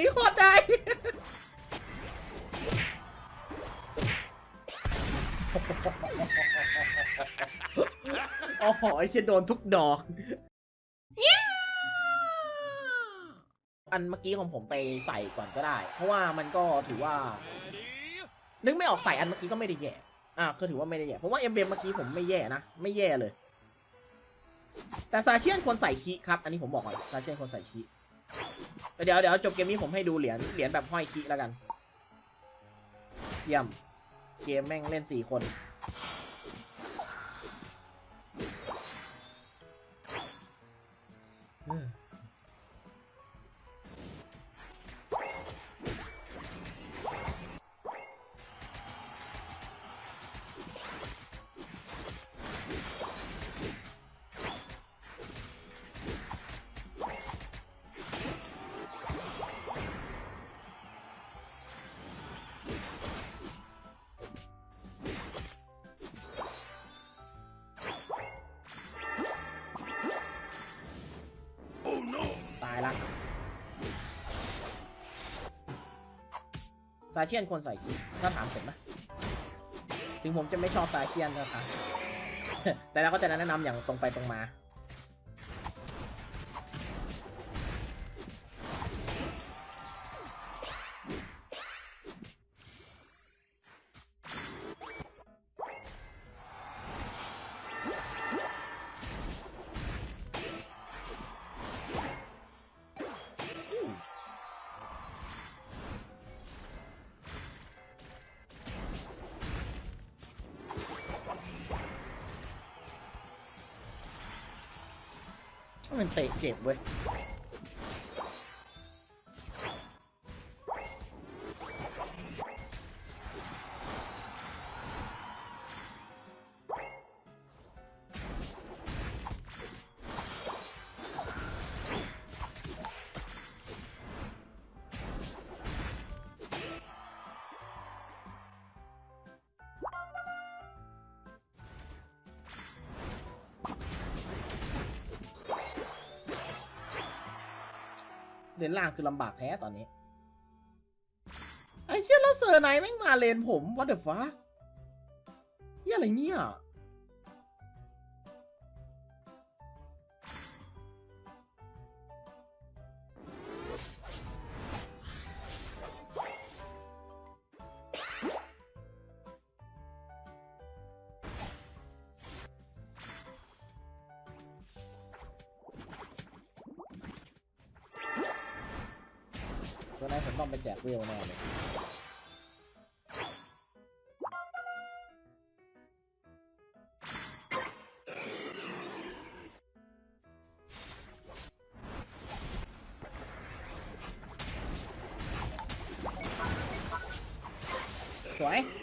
นี้โคตรได้ โอ้โหไอ้เชี่ยโดนทุกดอก อันเมื่อกี้ของผมไปใส่ก่อนก็ได้ เพราะว่ามันก็ถือว่า นึกไม่ออกใส่อันเมื่อกี้ก็ไม่ได้แย่ อะก็ถือว่าไม่ได้แย่ เพราะว่าเอ็มเบเมื่อกี้ผมไม่แย่นะ ไม่แย่เลย แต่ซาเชียนควรใส่คีครับ อันนี้ผมบอกก่อน ซาเชียนควรใส่คี เดี๋ยวเดี๋ยวจบเกมนี้ผมให้ดูเหรียญเหรียญแบบห้อยคิแล้วกัน เยี่ยม เกมแม่งเล่นสี่คน ซาเชียนควรใส่กี่ถ้าถามผมนะถึงผมจะไม่ชอบซาเชียนนะครับแต่เราก็จะแนะนำอย่างตรงไปตรงมา มันเตะเจ็บเว้ย เลนล่างคือลำบากแท้ตอนนี้ ไอ้เชี่ยแล้วเซอร์ไนแม่งมาเลนผมวัดเดอะฟ้าเฮียอะไรเนี่ย ตัวนั้นผมต้องไปแจกเวลแน่เลยสวย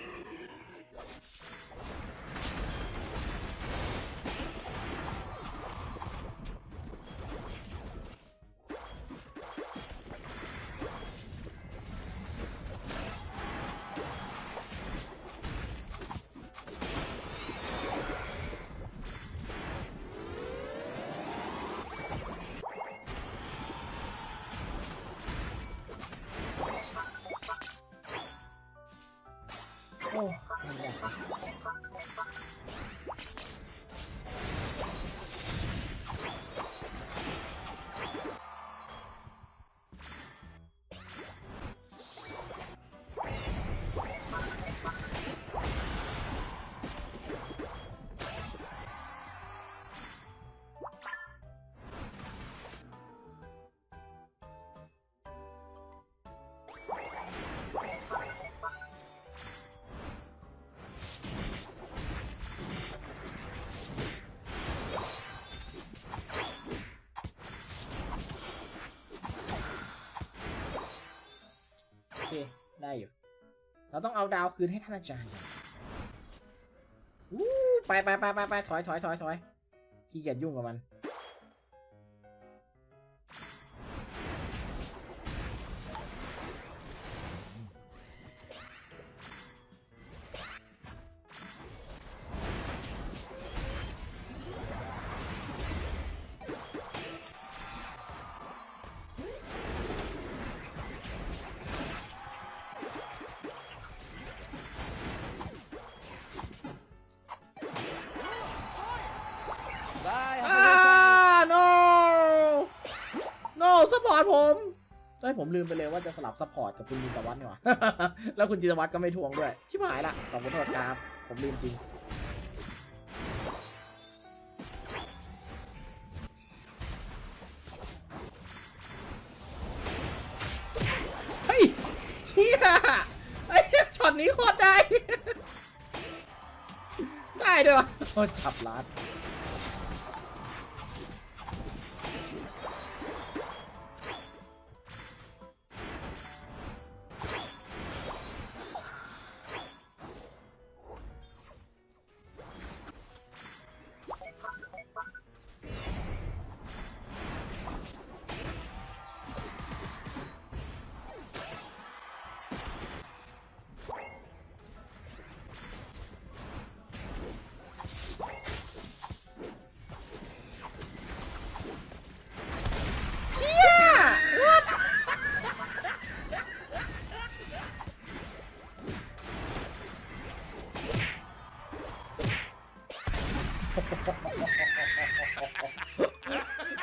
อ้ ได้อยู่ เราต้องเอาดาวคืนให้ท่านอาจารย์อู้ไปไปไปไปไปถอยถอยถอยถอยขี้เกียจยุ่งกับมัน ร์ตผมใช่ผมลืมไปเลยว่าจะสลับซัพพอร์ตกับคุณจินตวัฒน์นี่หว่า แล้วคุณจินตวัฒน์ก็ไม่ทวงด้วย ชิบหายละขอบคุณโทษครับ ผมลืมจริง เฮ้ย เชี่ยไอ้ยช็อตนี้โคตรได้ ได้ด้วยวะโอ้ยขับลัด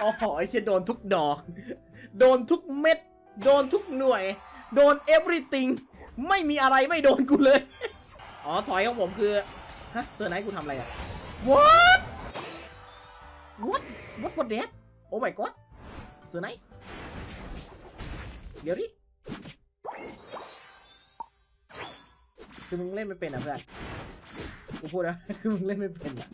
โอ้โหไอ้เชี่ยโดนทุกดอก โดนทุกเม็ด โดนทุกหน่วย โดน everything ไม่มีอะไรไม่โดนกูเลย อ๋อ ถอยของผมคือ ฮะ เซอร์ไนท์กูทำอะไรอะ what what what what that oh my god เซอร์ไนท์เดี๋ยวดิคือมึงเล่นไม่เป็นอะเพื่อน กูพูดนะ คือมึงเล่นไม่เป็นอะ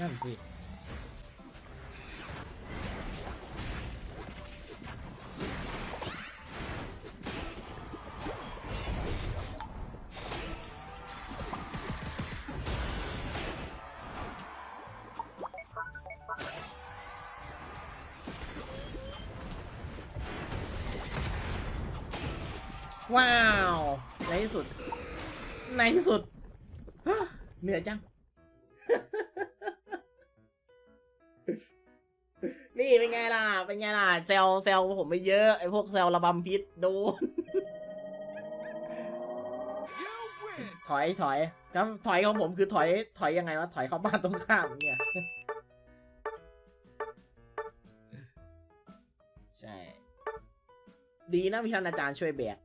นั่นสิว้าว ในที่สุด ในที่สุด เหนื่อยจัง ล่ะเป็นไงล่ะเซลเซลผมไม่เยอะไอพวกเซลระบำพิษโดน You win. ถอยถอยแล้วถอยของผมคือถอย ถอยยังไงวะถอยเข้าบ้านตรงข้ามเนี่ย ใช่ ดีนะพี่ท่านอาจารย์ช่วยแบก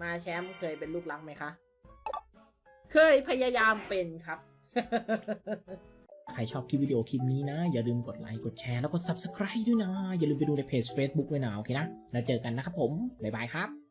มาแชมป์เคยเป็นลูกรักไหมคะ เคยพยายามเป็นครับ ใครชอบคลิปวิดีโอคลิปนี้นะ อย่าลืมกดไลค์กดแชร์แล้วก็ Subscribe ด้วยนะ อย่าลืมไปดูในเพจ Facebook ด้วยนะโอเคนะ แล้วเจอกันนะครับผม บ๊ายบายครับ